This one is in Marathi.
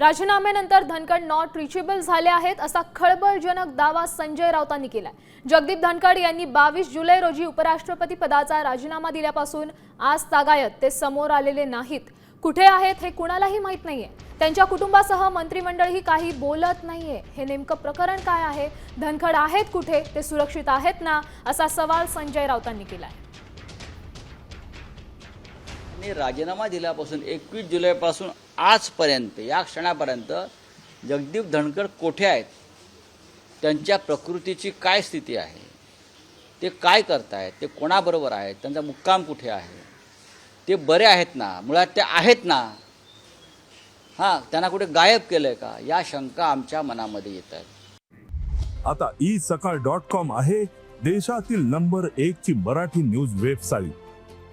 राजीनाम्यानंतर धनखड नॉट रिचेबल झाले आहेत असा खळबळजनक दावा संजय राऊतांनी केलाय. जगदीप धनखड यांनी बावीस जुलै रोजी उपराष्ट्रपती पदाचा राजीनामा दिल्यापासून आज तागायत ते समोर आलेले नाहीत. कुठे आहेत हे कुणालाही माहीत नाहीये. त्यांच्या कुटुंबासह मंत्रिमंडळही काही बोलत नाहीये. हे नेमकं प्रकरण काय आहे? धनखड आहेत कुठे? ते सुरक्षित आहेत ना? असा सवाल संजय राऊतांनी केलाय. राजीनामा दिल्यापासून एकवीस जुलैपासून आजपर्यंत या क्षणापर्यंत जगदीप धनकर कोठे आहेत? त्यांच्या प्रकृतीची काय स्थिती आहे? ते काय करतायत? ते कोणाबरोबर आहेत? त्यांचा मुक्काम कुठे आहे? ते बरे आहेत ना? मुळात ते आहेत ना? हां त्यांना कुठे गायब केलं आहे का? या शंका आमच्या मनामध्ये येत आहेत. आता ई सकाळ डॉट कॉम आहे देशातील नंबर एक ची मराठी न्यूज वेबसाईट